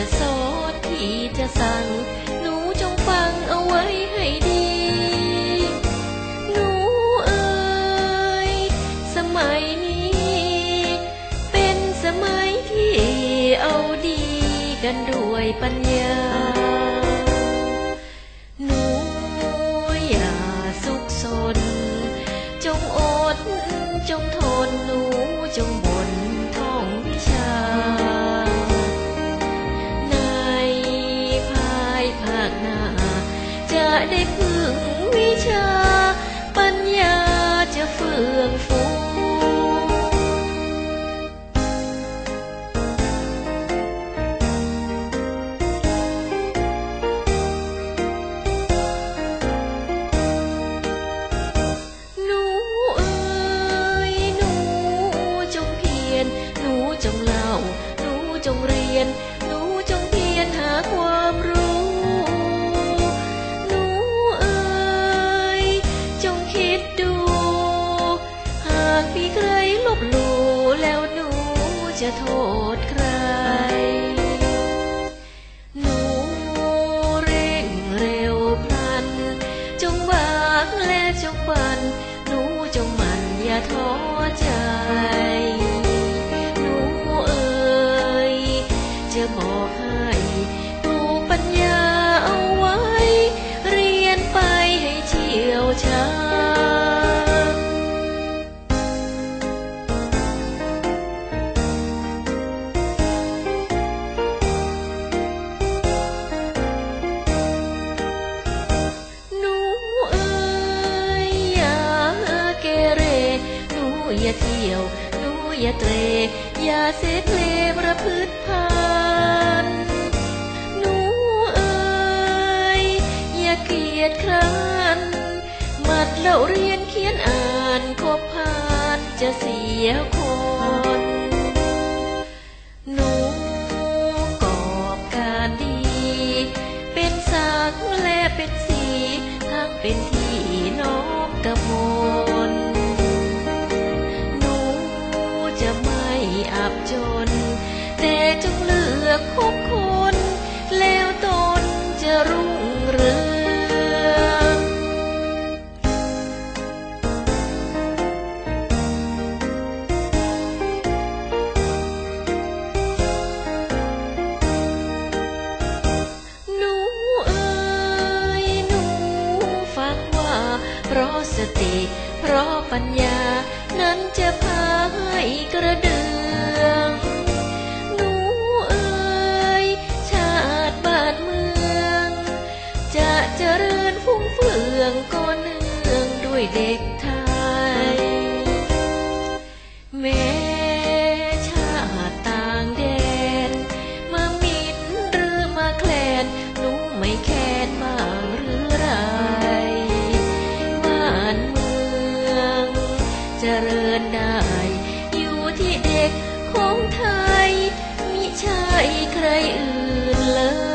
จะสั่ง หนูจงฟังเอาไว้ให้ดี หนูเอ๋ยสมัยนี้ เป็นสมัยที่เอาดีกันด้วยปัญญา หนูอย่าสุขสน จงอดจงทนหนู จ จะโทษใคร หนูเร่งเร็วพลัน จงวางและจงบัน หนูจงมันอย่าท้อใจ หนูเอ่ยจะบอกให้ อย่าเที่ยว หนูอย่าเตรอย่าเสเพลประพฤติพานหนูเอ๋ยอย่าเกียจคร้านหมัดเล่าเรียนเขียนอ่านคบพานจะเสียคนหนูกอบการดี เป็นสักและเป็นสีทั้งเป็นที อับจน แต่จงเลือกคบคนแล้วตนจะรุ่งเรืองหนูเอ๋ยหนูฟังว่าเพราะสติ เพราะปัญญา นั้นจะพาให้กระด เด็กไทย แม้ชาติต่างแดน มามินหรือมาแคลนหนูไม่แค้นบ้างหรือไรบ้านเมืองเจริญได้ อยู่ที่เด็กของไทยมิใช่ใครอื่นเลย